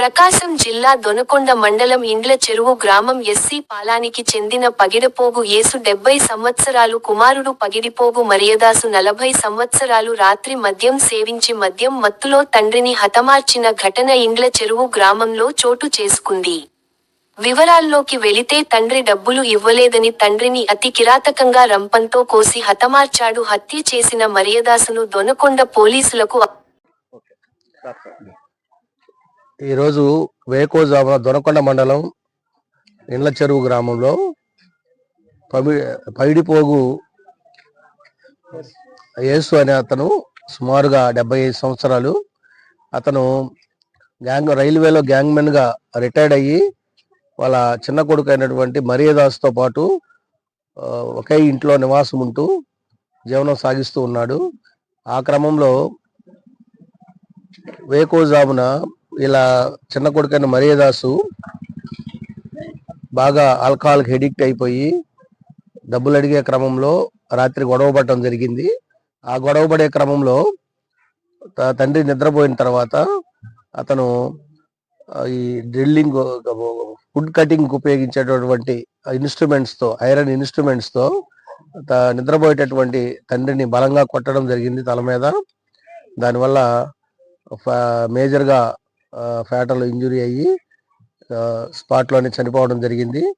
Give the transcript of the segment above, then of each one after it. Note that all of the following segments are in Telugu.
ప్రకాశం జిల్లా దొనకొండ మండలం ఇండ్ల చెరువు గ్రామం ఎస్సీ పాలానికి చెందిన పగిడపోగు యేసు డెబ్బై సంవత్సరాలు కుమారుడు పగిడిపోగు మరియదాసు నలభై సంవత్సరాలు రాత్రి మద్యం సేవించి మద్యం మత్తులో తండ్రిని హతమార్చిన ఘటన ఇండ్ల చెరువు గ్రామంలో చోటు చేసుకుంది. వివరాల్లోకి వెళితే తండ్రి డబ్బులు ఇవ్వలేదని తండ్రిని అతి కిరాతకంగా రంపంతో కోసి హతమార్చాడు. హత్య చేసిన మరియదాసును దొనకొండ పోలీసులకు ఈరోజు వేకోజామ దొనకొండ మండలం ఇండ్ల చెరువు గ్రామంలో పవి పైడిపోగు యేసు అనే అతను సుమారుగా డెబ్బై ఐదు సంవత్సరాలు. అతను గ్యాంగ్ రైల్వేలో గ్యాంగ్మెన్గా రిటైర్డ్ అయ్యి వాళ్ళ చిన్న కొడుకు అయినటువంటి మరియదాస్తో పాటు ఒకే ఇంట్లో నివాసం ఉంటూ జీవనం సాగిస్తూ ఉన్నాడు. ఆ క్రమంలో వేకోజామున ఇలా చిన్న కొడుకైన మరియదాసు బాగా ఆల్కహాల్కి ఎడిక్ట్ అయిపోయి డబ్బులు అడిగే క్రమంలో రాత్రి గొడవ పడటం జరిగింది. ఆ గొడవ పడే క్రమంలో తండ్రి నిద్రపోయిన తర్వాత అతను ఈ డ్రిల్లింగ్ ఫుడ్ కటింగ్ ఉపయోగించేటటువంటి ఇన్స్ట్రుమెంట్స్తో ఐరన్ ఇన్స్ట్రుమెంట్స్తో నిద్రపోయేటటువంటి తండ్రిని బలంగా కొట్టడం జరిగింది తల మీద. దానివల్ల మేజర్గా ఫ్యాటల్ ఇంజురీ అయ్యి స్పాట్లోనే చనిపోవడం జరిగింది.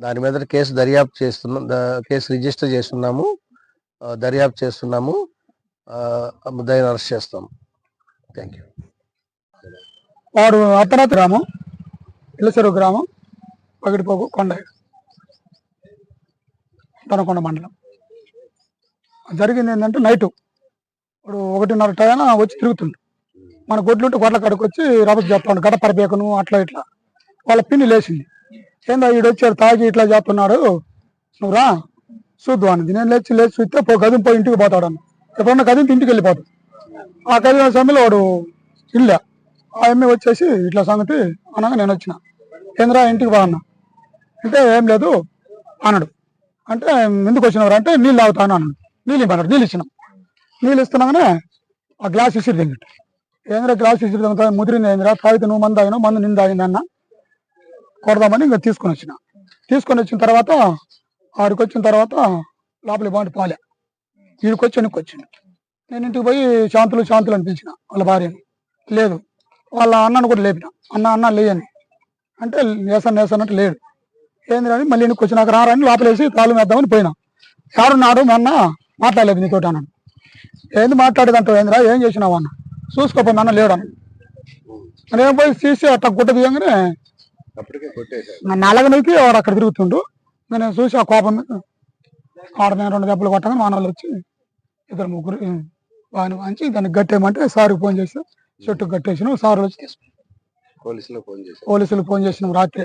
దాని మీద కేసు దర్యాప్తు చేస్తున్నాం కేసు రిజిస్టర్ చేస్తున్నాము. దర్యాప్తు చేస్తున్నాము. ఆ, ముద్దాయిని అరెస్ట్ చేస్తాం థ్యాంక్ యూ వాడు అర్ధరాత్రి గ్రామం ఇల్లచెరువు గ్రామం పగిడిపోకు కొండ. తనకొండ మండలం. జరిగింది ఏంటంటే నైటు. ఇప్పుడు ఒకటిన్నర టైం వచ్చి తిరుగుతుండు మన గొడ్లుంటే గొడ్ల కడుకొచ్చి వచ్చి రభస చేస్తాడు గడ పరపేకను అట్లా ఇట్లా. వాళ్ళ పిన్ని లేచింది. ఏందా ఈడు వచ్చాడు తాగి ఇట్లా చేస్తున్నాడు? నువ్వు రా చూద్దు అన్నది. నేను లేచి లేచి చూస్తే పో గదిం పోయి ఇంటికి పోతాడు అన్న. ఎప్పుడన్నా గదింపు ఇంటికి వెళ్ళిపోతాడు. ఆ కదిలిన సమయంలో వాడు ఇల్లా. ఆ అమ్మాయి వచ్చేసి ఇట్లా సంగతి అనగా నేను వచ్చిన. ఏంద్రా ఇంటికి బా అన్న. అంటే ఏం లేదు అన్నాడు. అంటే ఎందుకు వచ్చినవారు అంటే నీళ్ళు తాగుతాను అన్నాడు. నీళ్ళు ఇవ్వన్నాడు నీళ్ళు ఇచ్చినాం. నీళ్ళు ఇస్తున్నాగానే ఆ గ్లాస్ ఇసిరి దింగిట్టు ఏంద్ర గ్లాస్ ఇసిరి ముదిరింది ఏంద్ర? తాగితే నువ్వు మంది తాగినావు మందు నింద తాగింది అన్న. కొడదామని ఇంకా తీసుకొని వచ్చిన. తీసుకొని వచ్చిన తర్వాత ఆడికి వచ్చిన తర్వాత లోపలికి బాగుంటే పోలే. వీడికి వచ్చి వెనక్కి వచ్చిండు. నేను ఇంటికి పోయి శాంతులు శాంతులు అనిపించిన వాళ్ళ భార్యను. లేదు వాళ్ళ అన్నను కూడా లేపిన. అన్న అన్న లేయని. అంటే నేసాను నేసాను అంటే లేడు. ఏంది అని మళ్ళీ ఇంటికి వచ్చినాక రారని లోపలేసి తాళం వేద్దామని పోయినా. ఎవరున్నాడు మొన్న మాట్లాడలేదు నీతో అన్నాడు. ఏంది మాట్లాడేదంటావు ఏందిరా ఏం చేసినావు అన్న? చూసుకోపోయింది అన్న లేడు? నేను పోయి తీసి అట్లా గుడ్డ తీయంగానే నా నలగనికి వాడు అక్కడ తిరుగుతుండు. నేను చూసి ఆ కోపం ఆడ నేను రెండు దెబ్బలు కొట్టగానే మా వాళ్ళు వచ్చి ఇద్దరు ముగ్గురు వాని వాంచి దాన్ని గట్టేయమంటే సార్కి ఫోన్ చేసి చెట్టు కట్టేసినాం. సార్ వచ్చి తీసుకున్నాం పోలీసులో ఫోన్ చేశారు. పోలీసులు ఫోన్ చేసినాం రాత్రి.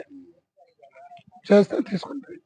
చేస్తే తీసుకుంటారు.